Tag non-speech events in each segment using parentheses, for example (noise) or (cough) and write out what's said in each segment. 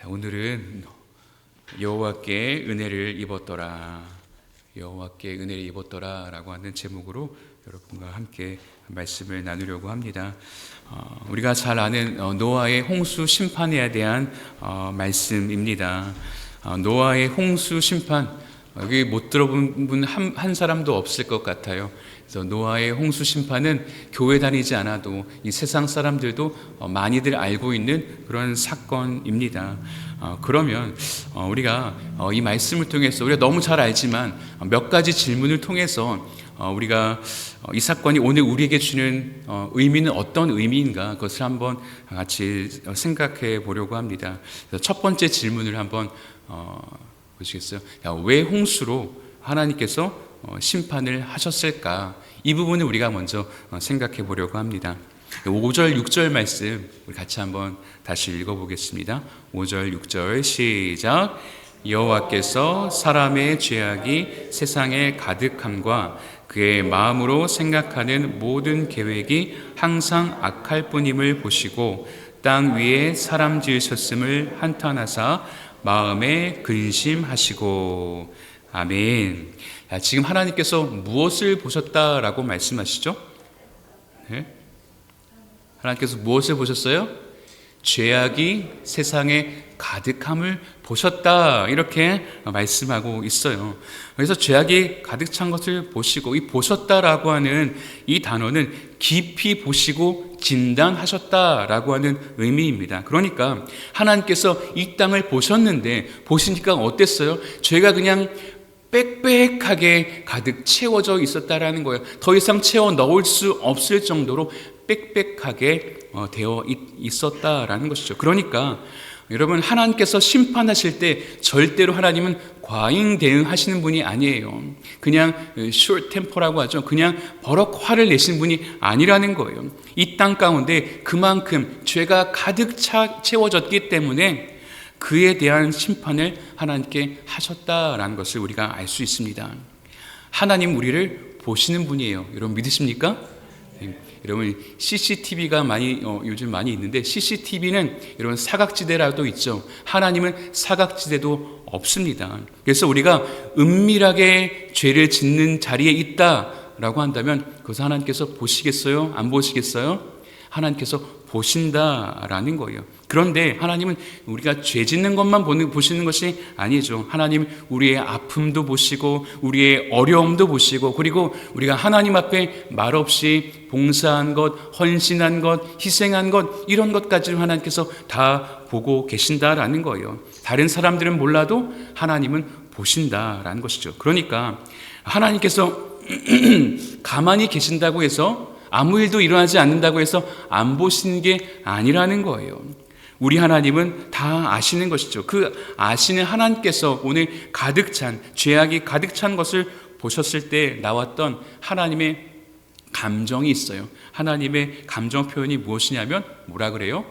자, 오늘은 여호와께 은혜를 입었더라. 여호와께 은혜를 입었더라라고 하는 제목으로 여러분과 함께 말씀을 나누려고 합니다. 어, 우리가 잘 아는 어, 노아의 홍수 심판에 대한 어, 말씀입니다. 어, 노아의 홍수 심판 여기 못 들어본 분한한 사람도 없을 것 같아요. 그래서 노아의 홍수 심판은 교회 다니지 않아도 이 세상 사람들도 어, 많이들 알고 있는 그런 사건입니다. 어, 그러면 어, 우리가 어, 이 말씀을 통해서 우리가 너무 잘 알지만 어, 몇 가지 질문을 통해서 어, 우리가 어, 이 사건이 오늘 우리에게 주는 어, 의미는 어떤 의미인가 그것을 한번 같이 어, 생각해 보려고 합니다. 첫 번째 질문을 한번 어, 보시겠어요? 야, 왜 홍수로 하나님께서 어, 심판을 하셨을까? 이 부분을 우리가 먼저 어, 생각해 보려고 합니다. 5절, 6절 말씀 우리 같이 한번 다시 읽어 보겠습니다. 5절, 6절 시작. 여호와께서 사람의 죄악이 세상에 가득함과 그의 마음으로 생각하는 모든 계획이 항상 악할 뿐임을 보시고 땅 위에 사람 지으셨음을 한탄하사 마음에 근심하시고 아멘. 야, 지금 하나님께서 무엇을 보셨다라고 말씀하시죠? 네? 하나님께서 무엇을 보셨어요? 죄악이 세상에 가득함을 보셨다 이렇게 말씀하고 있어요. 그래서 죄악이 가득 찬 것을 보시고 이 보셨다라고 하는 이 단어는 깊이 보시고 진단하셨다라고 하는 의미입니다. 그러니까 하나님께서 이 땅을 보셨는데 보시니까 어땠어요? 죄가 그냥 빽빽하게 가득 채워져 있었다라는 거예요. 더 이상 채워 넣을 수 없을 정도로 빽빽하게 어, 되어 있었다라는 것이죠. 그러니까 여러분 하나님께서 심판하실 때 절대로 하나님은 과잉 대응하시는 분이 아니에요. 그냥 short tempo라고 하죠. 그냥 버럭 화를 내신 분이 아니라는 거예요. 이 땅 가운데 그만큼 죄가 가득 차, 채워졌기 때문에 그에 대한 심판을 하나님께 하셨다라는 것을 우리가 알 수 있습니다. 하나님 우리를 보시는 분이에요. 여러분 믿으십니까? 네. 여러분 CCTV가 많이 어, 요즘 많이 있는데 CCTV는 여러분 사각지대라도 있죠. 하나님은 사각지대도 없습니다. 그래서 우리가 은밀하게 죄를 짓는 자리에 있다라고 한다면 그것을 하나님께서 보시겠어요? 안 보시겠어요? 하나님께서 보신다라는 거예요. 그런데 하나님은 우리가 죄 짓는 것만 보시는 것이 아니죠. 하나님 우리의 아픔도 보시고 우리의 어려움도 보시고 그리고 우리가 하나님 앞에 말없이 봉사한 것, 헌신한 것, 희생한 것 이런 것까지 하나님께서 다 보고 계신다라는 거예요. 다른 사람들은 몰라도 하나님은 보신다라는 것이죠. 그러니까 하나님께서 (clears throat) 가만히 계신다고 해서 아무 일도 일어나지 않는다고 해서 안 보시는 게 아니라는 거예요. 우리 하나님은 다 아시는 것이죠. 그 아시는 하나님께서 오늘 가득 찬, 죄악이 가득 찬 것을 보셨을 때 나왔던 하나님의 감정이 있어요. 하나님의 감정 표현이 무엇이냐면 뭐라 그래요?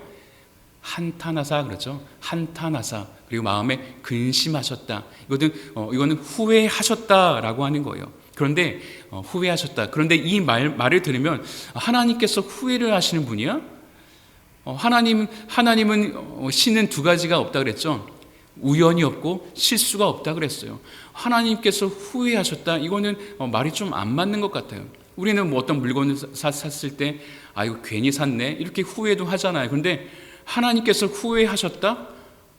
한탄하사 그러죠. 한탄하사 그리고 마음에 근심하셨다. 이거는 어, 이거는 후회하셨다라고 하는 거예요. 그런데 어, 후회하셨다. 그런데 이 말, 말을 들으면 하나님께서 후회를 하시는 분이야? 어, 하나님 하나님은 어, 신은 두 가지가 없다 그랬죠. 우연이 없고 실수가 없다 그랬어요. 하나님께서 후회하셨다. 이거는 어, 말이 좀 안 맞는 것 같아요. 우리는 뭐 어떤 물건을 사, 샀을 때, 아, 이거 괜히 샀네. 이렇게 후회도 하잖아요. 그런데 하나님께서 후회하셨다?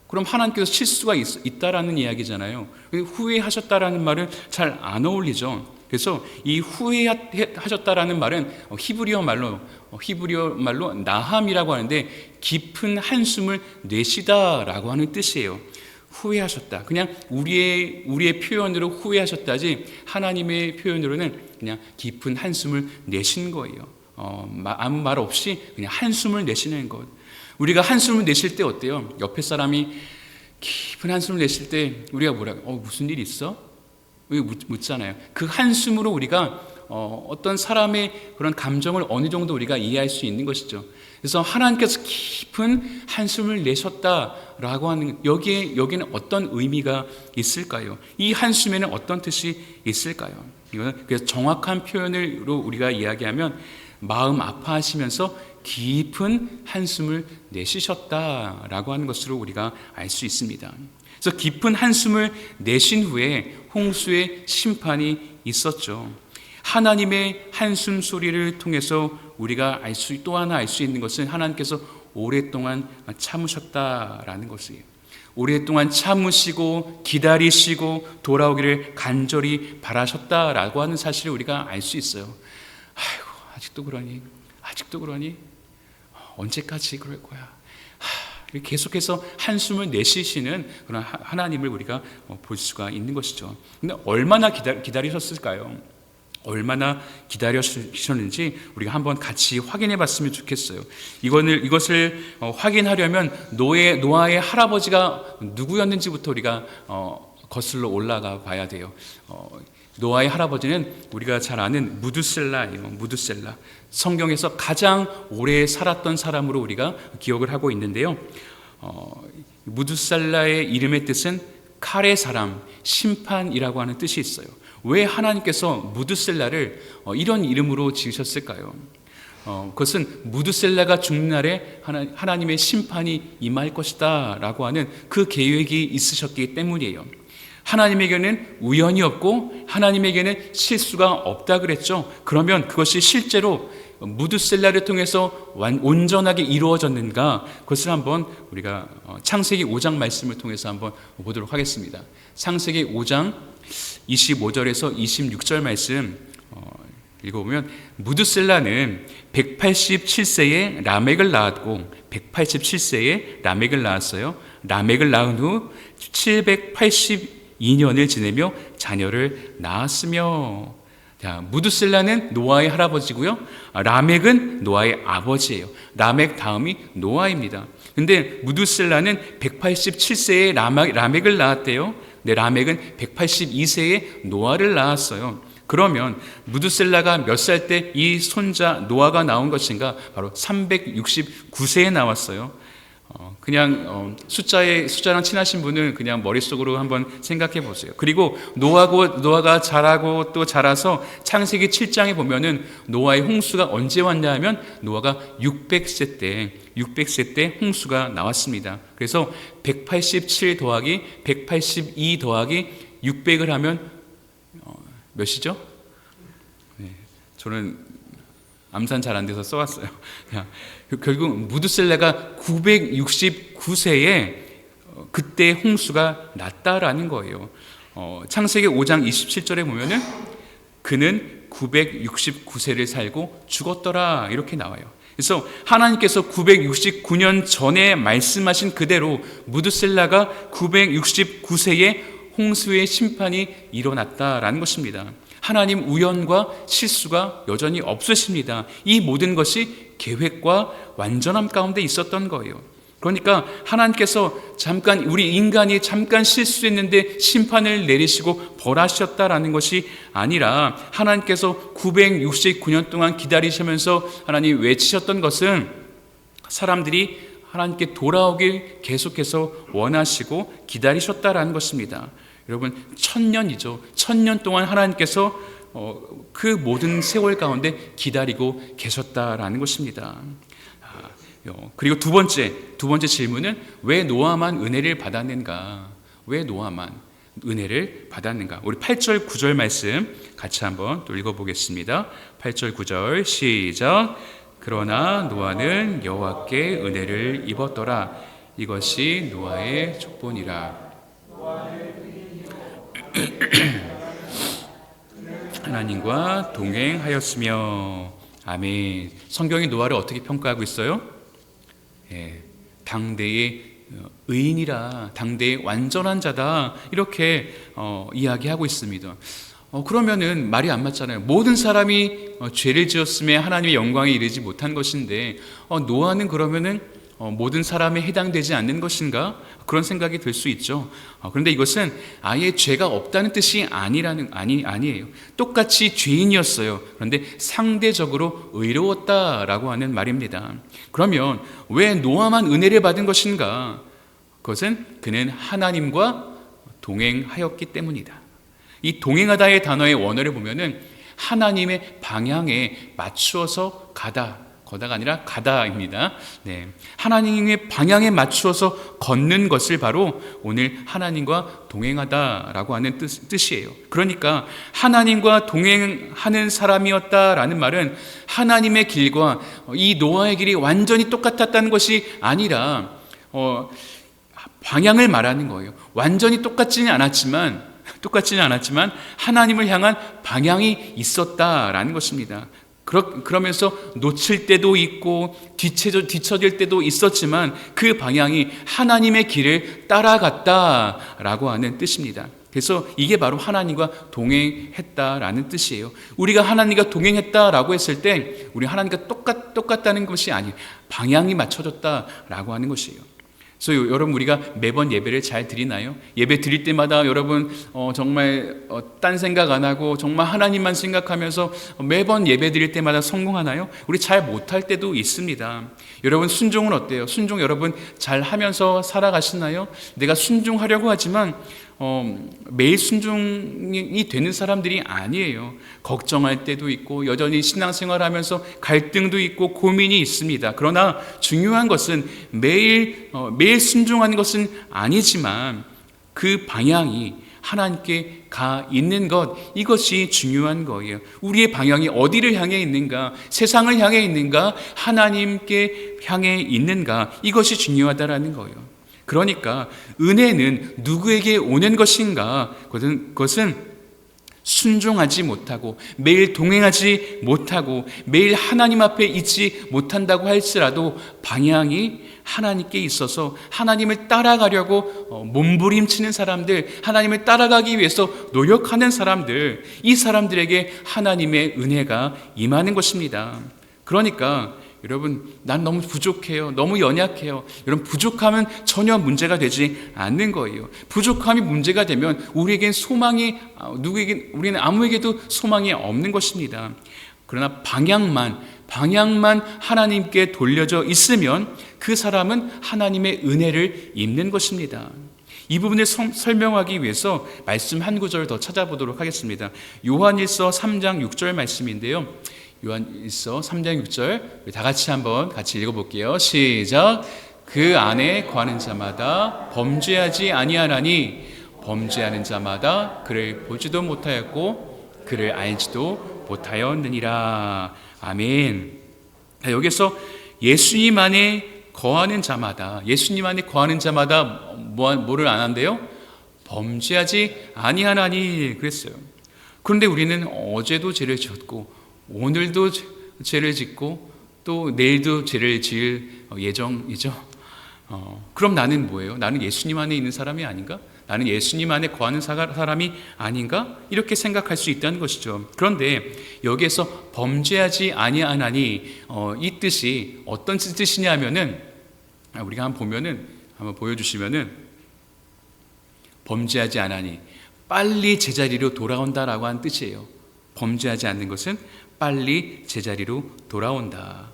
그럼 하나님께서 실수가 있, 다라는 이야기잖아요. 후회하셨다라는 말은 잘안 어울리죠. 그래서 이 후회하셨다라는 말은 히브리어 말로 히브리어 말로 나함이라고 하는데 깊은 한숨을 내쉬다라고 하는 뜻이에요. 후회하셨다. 그냥 우리의 우리의 표현으로 후회하셨다지 하나님의 표현으로는 그냥 깊은 한숨을 내신 거예요. 어, 아무 말 없이 그냥 한숨을 내쉬는 것. 우리가 한숨을 내쉴 때 어때요? 옆에 사람이 깊은 한숨을 내쉴 때 우리가 뭐라 어 무슨 일 있어? 묻잖아요. 그 한숨으로 우리가 어, 어떤 사람의 그런 감정을 어느 정도 우리가 이해할 수 있는 것이죠. 그래서 하나님께서 깊은 한숨을 내셨다라고 하는 여기에 여기는 어떤 의미가 있을까요? 이 한숨에는 어떤 뜻이 있을까요? 이거는 그래서 정확한 표현으로 우리가 이야기하면 마음 아파하시면서 깊은 한숨을 내쉬셨다라고 하는 것으로 우리가 알 수 있습니다. 그래서 깊은 한숨을 내신 후에 홍수의 심판이 있었죠. 하나님의 한숨 소리를 통해서 우리가 알 수 또 하나 알 수 있는 것은 하나님께서 오랫동안 참으셨다라는 것이에요. 오랫동안 참으시고 기다리시고 돌아오기를 간절히 바라셨다라고 하는 사실을 우리가 알 수 있어요. 아이고 아직도 그러니 아직도 그러니 언제까지 그럴 거야. 하, 계속해서 한숨을 내쉬시는 그런 하- 하나님을 우리가 어, 볼 수가 있는 것이죠. 근데 얼마나 기다, 기다리셨을까요? 얼마나 기다리셨는지 우리가 한번 같이 확인해 봤으면 좋겠어요. 이거를, 이것을 어, 확인하려면 노예, 노아의 할아버지가 누구였는지부터 우리가 어, 거슬러 올라가 봐야 돼요. 어, 노아의 할아버지는 우리가 잘 아는 무두셀라예요. 무두셀라. 성경에서 가장 오래 살았던 사람으로 우리가 기억을 하고 있는데요. 어, 무두셀라의 이름의 뜻은 칼의 사람, 심판이라고 하는 뜻이 있어요. 왜 하나님께서 무두셀라를 어, 이런 이름으로 지으셨을까요? 어, 그것은 무두셀라가 죽는 날에 하나, 하나님의 심판이 임할 것이다 라고 하는 그 계획이 있으셨기 때문이에요. 하나님에게는 우연이 없고 하나님에게는 실수가 없다 그랬죠. 그러면 그것이 실제로 무드셀라를 통해서 완, 온전하게 이루어졌는가? 그것을 한번 우리가 어, 창세기 5장 말씀을 통해서 한번 보도록 하겠습니다. 창세기 5장 25절에서 26절 말씀 어, 읽어보면 무드셀라는 187세에 라멕을 낳았고 187세에 라멕을 낳았어요. 라멕을 낳은 후 782년을 지내며 자녀를 낳았으며 자, 무드셀라는 노아의 할아버지고요. 아, 라멕은 노아의 아버지예요. 라멕 다음이 노아입니다. 근데 무드셀라는 187세에 라멕, 라멕 을 낳았대요. 근데 라멕은 182세에 노아를 낳았어요. 그러면 무드셀라가 몇 살 때 이 손자 노아가 나온 것인가? 바로 369세에 나왔어요. 어, 그냥 어, 숫자에 숫자랑 친하신 분은 그냥 머릿속으로 한번 생각해 보세요. 그리고 노아고 노아가 자라고 또 자라서 창세기 7장에 보면은 노아의 홍수가 언제 왔냐 하면 노아가 600세 때 600세 때 홍수가 나왔습니다. 그래서 187 더하기 182 더하기 600을 하면 어, 몇이죠? 네, 저는 암산 잘 안 돼서 써왔어요. 결국 무드셀레가 969세에 어, 그때 홍수가 났다라는 거예요. 어, 창세기 5장 27절에 보면은 그는 969세를 살고 죽었더라 이렇게 나와요. 그래서 하나님께서 969년 전에 말씀하신 그대로 무드셀라가 969세에 홍수의 심판이 일어났다라는 것입니다. 하나님 우연과 실수가 여전히 없으십니다. 이 모든 것이 계획과 완전함 가운데 있었던 거예요. 그러니까 하나님께서 잠깐 우리 인간이 잠깐 실수했는데 심판을 내리시고 벌하셨다라는 것이 아니라 하나님께서 969년 동안 기다리시면서 하나님 외치셨던 것은 사람들이 하나님께 돌아오길 계속해서 원하시고 기다리셨다라는 것입니다. 여러분 천년이죠. 천년 동안 하나님께서 어, 그 모든 세월 가운데 기다리고 계셨다라는 것입니다. 아, 요, 그리고 두 번째 두 번째 질문은 왜 노아만 은혜를 받았는가? 왜 노아만 은혜를 받았는가? 우리 8절 9절 말씀 같이 한번 또 읽어보겠습니다. 8절 9절 시작. 그러나 노아는 여호와께 은혜를 입었더라. 이것이 노아의 족본이라. (clears throat) 하나님과 동행하였으며 아멘. 성경이 노아를 어떻게 평가하고 있어요? 예, 당대의 어, 의인이라 당대의 완전한 자다 이렇게 어, 이야기하고 있습니다. 어, 그러면은 말이 안 맞잖아요. 모든 사람이 어, 죄를 지었음에 하나님의 영광에 이르지 못한 것인데 어, 노아는 그러면은 어, 모든 사람에 해당되지 않는 것인가? 그런 생각이 들 수 있죠. 어, 그런데 이것은 아예 죄가 없다는 뜻이 아니라는 아니 아니에요. 똑같이 죄인이었어요. 그런데 상대적으로 의로웠다라고 하는 말입니다. 그러면 왜 노아만 은혜를 받은 것인가? 그것은 그는 하나님과 동행하였기 때문이다. 이 동행하다의 단어의 원어를 보면은 하나님의 방향에 맞추어서 가다. 거다가 아니라 가다입니다. 네. 하나님의 방향에 맞추어서 걷는 것을 바로 오늘 하나님과 동행하다라고 하는 뜻, 뜻이에요. 그러니까 하나님과 동행하는 사람이었다라는 말은 하나님의 길과 이 노아의 길이 완전히 똑같았다는 것이 아니라 어, 방향을 말하는 거예요. 완전히 똑같지는 않았지만 똑같지는 않았지만 하나님을 향한 방향이 있었다라는 것입니다. 그러, 그러면서 놓칠 때도 있고 뒤쳐져, 뒤처질 때도 있었지만 그 방향이 하나님의 길을 따라갔다라고 하는 뜻입니다. 그래서 이게 바로 하나님과 동행했다라는 뜻이에요. 우리가 하나님과 동행했다라고 했을 때 우리 하나님과 똑같, 똑같다는 것이 아니에요. 방향이 맞춰졌다라고 하는 것이에요. 그래서 여러분 우리가 매번 예배를 잘 드리나요? 예배 드릴 때마다 여러분 어, 정말 어, 딴 생각 안 하고 정말 하나님만 생각하면서 매번 예배 드릴 때마다 성공하나요? 우리 잘 못할 때도 있습니다. 여러분 순종은 어때요? 순종 여러분 잘 하면서 살아가시나요? 내가 순종하려고 하지만 어, 매일 순종이 되는 사람들이 아니에요. 걱정할 때도 있고 여전히 신앙생활하면서 갈등도 있고 고민이 있습니다. 그러나 중요한 것은 매일 어, 매일 순종하는 것은 아니지만 그 방향이 하나님께 가 있는 것 이것이 중요한 거예요. 우리의 방향이 어디를 향해 있는가? 세상을 향해 있는가? 하나님께 향해 있는가? 이것이 중요하다라는 거예요. 그러니까 은혜는 누구에게 오는 것인가? 그것은 순종하지 못하고 매일 동행하지 못하고 매일 하나님 앞에 있지 못한다고 할지라도 방향이 하나님께 있어서 하나님을 따라가려고 어, 몸부림치는 사람들, 하나님을 따라가기 위해서 노력하는 사람들, 이 사람들에게 하나님의 은혜가 임하는 것입니다. 그러니까 여러분, 난 너무 부족해요. 너무 연약해요. 여러분, 부족하면 전혀 문제가 되지 않는 거예요. 부족함이 문제가 되면 우리에겐 소망이, 아, 누구에게, 우리는 아무에게도 소망이 없는 것입니다. 그러나 방향만, 방향만 하나님께 돌려져 있으면 그 사람은 하나님의 은혜를 입는 것입니다. 이 부분을 성, 설명하기 위해서 말씀 한 구절 더 찾아보도록 하겠습니다. 요한일서 3장 6절 말씀인데요. 요한일서 3장 6절 다 같이 한번 같이 읽어볼게요. 시작. 그 안에 거하는 자마다 범죄하지 아니하나니 범죄하는 자마다 그를 보지도 못하였고 그를 알지도 못하였느니라. 아멘. 여기서 예수님 안에 거하는 자마다 예수님 안에 거하는 자마다 뭐, 뭐를 안 한대요? 범죄하지 아니하나니 그랬어요. 그런데 우리는 어제도 죄를 지었고 오늘도 죄를 짓고 또 내일도 죄를 지을 예정이죠. 어, 그럼 나는 뭐예요? 나는 예수님 안에 있는 사람이 아닌가? 나는 예수님 안에 거하는 사람이 아닌가? 이렇게 생각할 수 있다는 것이죠. 그런데 여기에서 범죄하지 아니하나니 어, 이 뜻이 어떤 뜻이냐면은 아, 우리가 한번 보면은 한번 보여주시면은 범죄하지 않으니 빨리 제자리로 돌아온다라고 하는 뜻이에요. 범죄하지 않는 것은 빨리 제자리로 돌아온다.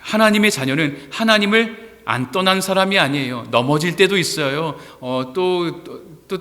하나님의 자녀는 하나님을 안 떠난 사람이 아니에요. 넘어질 때도 있어요. 어, 또, 또, 또,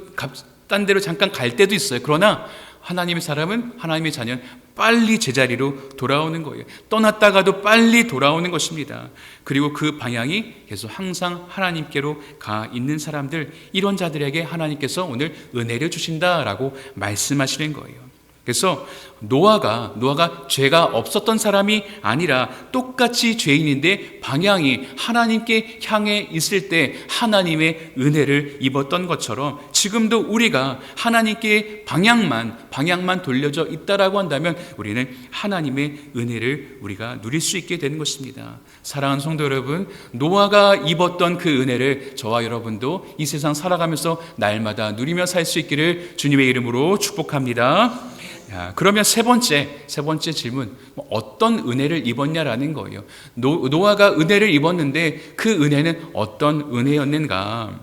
딴 데로 잠깐 갈 때도 있어요. 그러나 하나님의 사람은 하나님의 자녀는 빨리 제자리로 돌아오는 거예요. 떠났다가도 빨리 돌아오는 것입니다. 그리고 그 방향이 계속 항상 하나님께로 가 있는 사람들, 이런 자들에게 하나님께서 오늘 은혜를 주신다라고 말씀하시는 거예요. 그래서 노아가 노아가 죄가 없었던 사람이 아니라 똑같이 죄인인데 방향이 하나님께 향해 있을 때 하나님의 은혜를 입었던 것처럼 지금도 우리가 하나님께 방향만 방향만 돌려져 있다라고 한다면 우리는 하나님의 은혜를 우리가 누릴 수 있게 되는 것입니다. 사랑하는 성도 여러분, 노아가 입었던 그 은혜를 저와 여러분도 이 세상 살아가면서 날마다 누리며 살 수 있기를 주님의 이름으로 축복합니다. 야, 그러면 세 번째, 세 번째 질문. 뭐 어떤 은혜를 입었냐라는 거예요. 노, 노아가 은혜를 입었는데 그 은혜는 어떤 은혜였는가?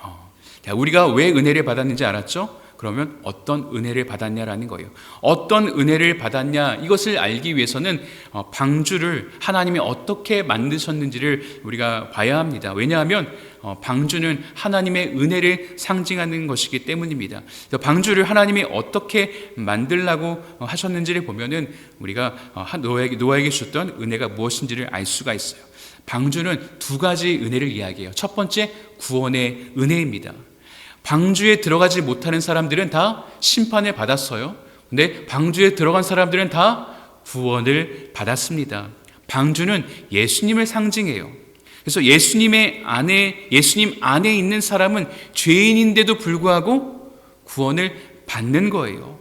어, 자, 우리가 왜 은혜를 받았는지 알았죠? 그러면 어떤 은혜를 받았냐라는 거예요. 어떤 은혜를 받았냐 이것을 알기 위해서는 어, 방주를 하나님이 어떻게 만드셨는지를 우리가 봐야 합니다. 왜냐하면 어, 방주는 하나님의 은혜를 상징하는 것이기 때문입니다. 방주를 하나님이 어떻게 만들라고 어, 하셨는지를 보면은 우리가 어, 한- 노아에게, 노아에게 주셨던 은혜가 무엇인지를 알 수가 있어요. 방주는 두 가지 은혜를 이야기해요. 첫 번째 구원의 은혜입니다. 방주에 들어가지 못하는 사람들은 다 심판을 받았어요. 근데 방주에 들어간 사람들은 다 구원을 받았습니다. 방주는 예수님을 상징해요. 그래서 예수님의 안에 예수님 안에 있는 사람은 죄인인데도 불구하고 구원을 받는 거예요.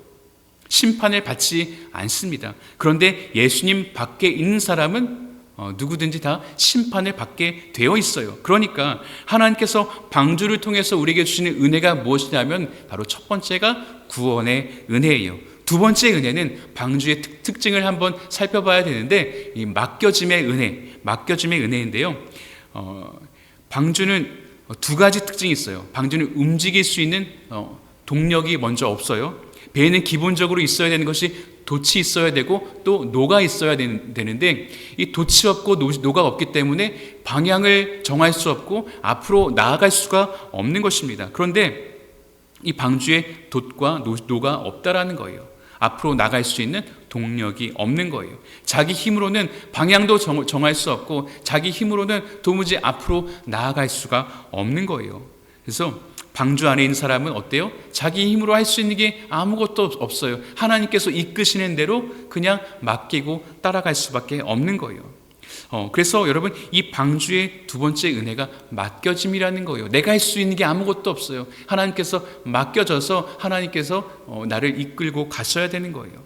심판을 받지 않습니다. 그런데 예수님 밖에 있는 사람은 어, 누구든지 다 심판을 받게 되어 있어요. 그러니까 하나님께서 방주를 통해서 우리에게 주시는 은혜가 무엇이냐면 바로 첫 번째가 구원의 은혜예요. 두 번째 은혜는 방주의 특, 특징을 한번 살펴봐야 되는데 이 맡겨짐의 은혜, 맡겨짐의 은혜인데요. 어, 방주는 두 가지 특징이 있어요. 방주는 움직일 수 있는 어, 동력이 먼저 없어요. 배에는 기본적으로 있어야 되는 것이 돛이 있어야 되고 또 노가 있어야 되는- 되는데 이 돛이 없고 노- 노가 없기 때문에 방향을 정할 수 없고 앞으로 나아갈 수가 없는 것입니다. 그런데 이 방주에 돛과 노- 노가 없다라는 거예요. 앞으로 나갈 수 있는 동력이 없는 거예요. 자기 힘으로는 방향도 정, 정할 수 없고 자기 힘으로는 도무지 앞으로 나아갈 수가 없는 거예요. 그래서 방주 안에 있는 사람은 어때요? 자기 힘으로 할 수 있는 게 아무것도 없어요. 하나님께서 이끄시는 대로 그냥 맡기고 따라갈 수밖에 없는 거예요. 어, 그래서 여러분 이 방주의 두 번째 은혜가 맡겨짐이라는 거예요. 내가 할 수 있는 게 아무것도 없어요. 하나님께서 맡겨져서 하나님께서 어, 나를 이끌고 가셔야 되는 거예요.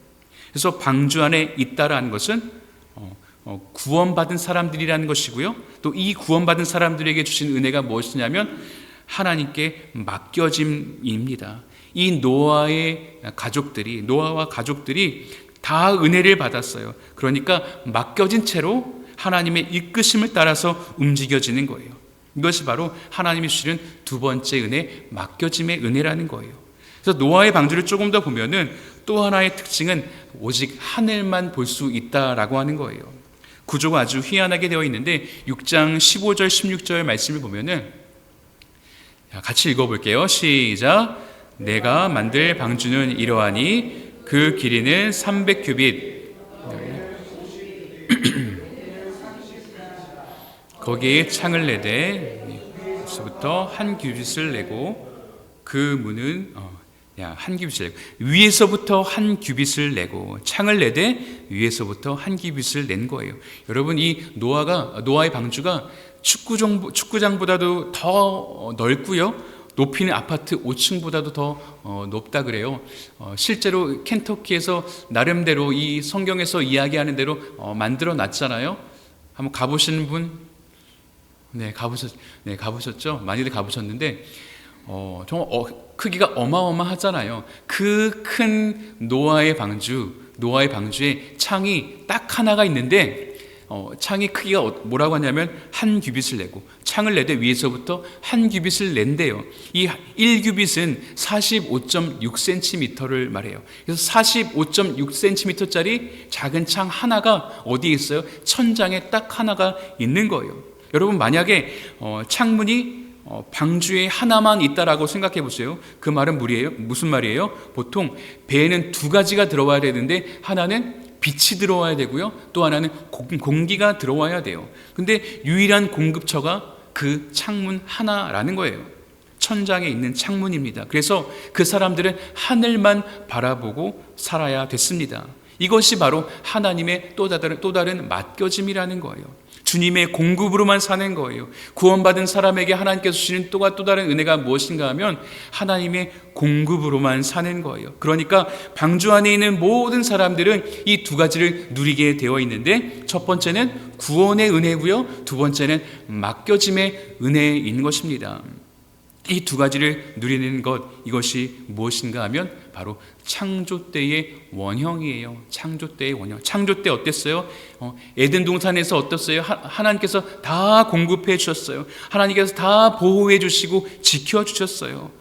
그래서 방주 안에 있다라는 것은 어, 어, 구원받은 사람들이라는 것이고요. 또 이 구원받은 사람들에게 주신 은혜가 무엇이냐면 하나님께 맡겨짐입니다. 이 노아의 가족들이 노아와 가족들이 다 은혜를 받았어요. 그러니까 맡겨진 채로 하나님의 이끄심을 따라서 움직여지는 거예요. 이것이 바로 하나님이 주시는 두 번째 은혜, 맡겨짐의 은혜라는 거예요. 그래서 노아의 방주를 조금 더 보면은 또 하나의 특징은 오직 하늘만 볼 수 있다라고 하는 거예요. 구조가 아주 희한하게 되어 있는데 6장 15절 16절 말씀을 보면은 자, 같이 읽어볼게요. 시작. 내가 만들 방주는 이러하니 그 길이는 300규빗. (clears throat) 거기에 창을 내되 여기서부터 한 규빗을 내고 그 문은 어, 야, 한 규빗을 내고 위에서부터 한 규빗을 내고 창을 내되 위에서부터 한 규빗을 낸 거예요. 여러분 이 노아가 노아의 방주가 축구장 축구장보다도 더 넓고요. 높이는 아파트 5층보다도 더 어, 높다 그래요. 어, 실제로 켄터키에서 나름대로 이 성경에서 이야기하는 대로 어, 만들어 놨잖아요. 한번 가보시는 분? 네, 가보셨, 네, 가보셨죠? 많이들 가보셨는데, 어, 정말 어, 크기가 어마어마하잖아요. 그 큰 노아의 방주, 노아의 방주에 창이 딱 하나가 있는데, 어, 창의 크기가 어- 뭐라고 하냐면 한 규빗을 내고 창을 내되 위에서부터 한 규빗을 낸대요. 이 1규빗은 45.6cm를 말해요. 그래서 45.6cm짜리 작은 창 하나가 어디에 있어요? 천장에 딱 하나가 있는 거예요. 여러분 만약에 어, 창문이 어, 방주에 하나만 있다라고 생각해 보세요. 그 말은 무리예요. 무슨 말이에요? 보통 배에는 두 가지가 들어와야 되는데 하나는 빛이 들어와야 되고요. 또 하나는 공- 공기가 들어와야 돼요. 근데 유일한 공급처가 그 창문 하나라는 거예요. 천장에 있는 창문입니다. 그래서 그 사람들은 하늘만 바라보고 살아야 됐습니다. 이것이 바로 하나님의 또 다른, 또 다른 맡겨짐이라는 거예요. 주님의 공급으로만 사는 거예요. 구원받은 사람에게 하나님께서 주시는 또가 또 다른 은혜가 무엇인가 하면 하나님의 공급으로만 사는 거예요. 그러니까 방주 안에 있는 모든 사람들은 이 두 가지를 누리게 되어 있는데 첫 번째는 구원의 은혜고요. 두 번째는 맡겨짐의 은혜인 것입니다. 이 두 가지를 누리는 것 이것이 무엇인가 하면 바로 창조 때의 원형이에요. 창조 때의 원형. 창조 때 어땠어요? 어, 에덴 동산에서 어땠어요? 하, 하나님께서 다 공급해 주셨어요. 하나님께서 다 보호해 주시고 지켜 주셨어요.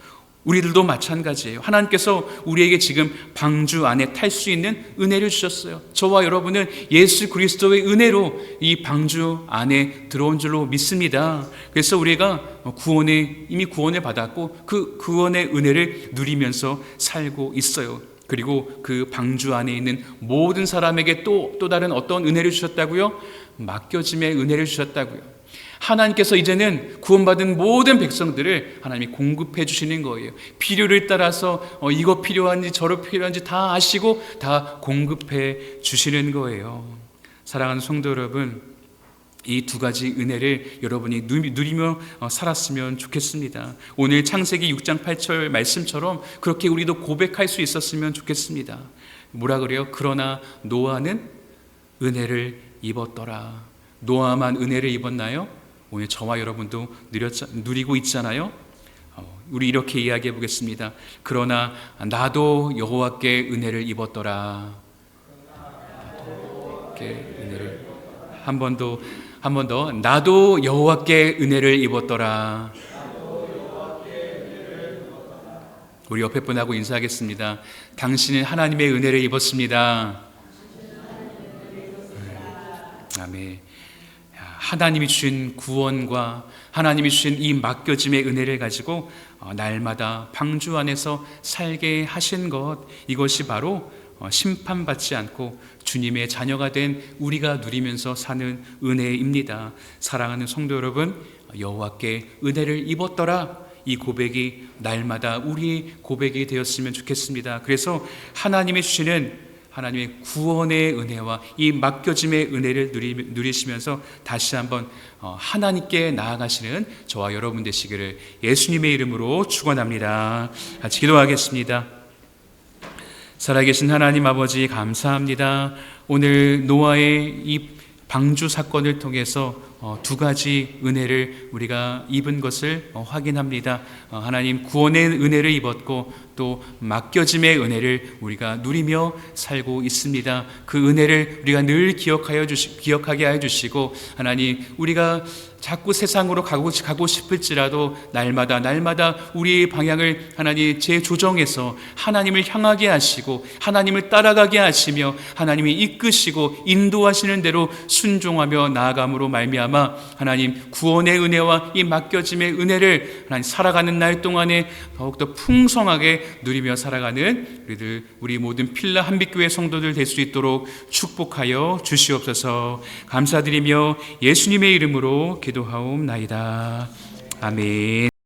우리들도 마찬가지예요. 하나님께서 우리에게 지금 방주 안에 탈 수 있는 은혜를 주셨어요. 저와 여러분은 예수 그리스도의 은혜로 이 방주 안에 들어온 줄로 믿습니다. 그래서 우리가 구원에 이미 구원을 받았고 그 구원의 은혜를 누리면서 살고 있어요. 그리고 그 방주 안에 있는 모든 사람에게 또 또 다른 어떤 은혜를 주셨다고요? 맡겨짐의 은혜를 주셨다고요. 하나님께서 이제는 구원받은 모든 백성들을 하나님이 공급해 주시는 거예요. 필요를 따라서 어, 이거 필요한지 저거 필요한지 다 아시고 다 공급해 주시는 거예요. 사랑하는 성도 여러분, 이 두 가지 은혜를 여러분이 누리- 누리며 어, 살았으면 좋겠습니다. 오늘 창세기 6장 8절 말씀처럼 그렇게 우리도 고백할 수 있었으면 좋겠습니다. 뭐라 그래요? 그러나 노아는 은혜를 입었더라. 노아만 은혜를 입었나요? 오늘 저와 여러분도 누렸, 누리고 있잖아요. 어, 우리 이렇게 이야기해 보겠습니다. 그러나 나도 여호와께 은혜를 입었더라. 은혜를 한번 더, 한번 더. 나도 여호와께 은혜를 입었더라. 우리 옆에 분하고 인사하겠습니다. 당신은 하나님의 은혜를 입었습니다. 아멘. 야, 하나님이 주신 구원과 하나님이 주신 이 맡겨짐의 은혜를 가지고 어, 날마다 방주 안에서 살게 하신 것 이것이 바로 어, 심판받지 않고 주님의 자녀가 된 우리가 누리면서 사는 은혜입니다. 사랑하는 성도 여러분, 여호와께 은혜를 입었더라. 이 고백이 날마다 우리의 고백이 되었으면 좋겠습니다. 그래서 하나님이 주시는 하나님의 구원의 은혜와 이 맡겨짐의 은혜를 누리, 누리시면서 다시 한번 어, 하나님께 나아가시는 저와 여러분 되시기를 예수님의 이름으로 축원합니다. 같이 기도하겠습니다. 살아계신 하나님 아버지 감사합니다. 오늘 노아의 이 방주 사건을 통해서 어, 두 가지 은혜를 우리가 입은 것을 어, 확인합니다. 어, 하나님 구원의 은혜를 입었고 또 맡겨짐의 은혜를 우리가 누리며 살고 있습니다. 그 은혜를 우리가 늘 기억하여 주시, 기억하게 하여 주시고 하나님 우리가 자꾸 세상으로 가고, 가고 싶을지라도 날마다 날마다 우리의 방향을 하나님 재조정해서 하나님을 향하게 하시고 하나님을 따라가게 하시며 하나님이 이끄시고 인도하시는 대로 순종하며 나아감으로 말미암아 하나님 구원의 은혜와 이 맡겨짐의 은혜를 하나님 살아가는 날 동안에 더욱더 풍성하게 누리며 살아가는 우리들 우리 모든 필라 한빛교회 성도들 될 수 있도록 축복하여 주시옵소서. 감사드리며 예수님의 이름으로 기도하옵나이다. 아멘.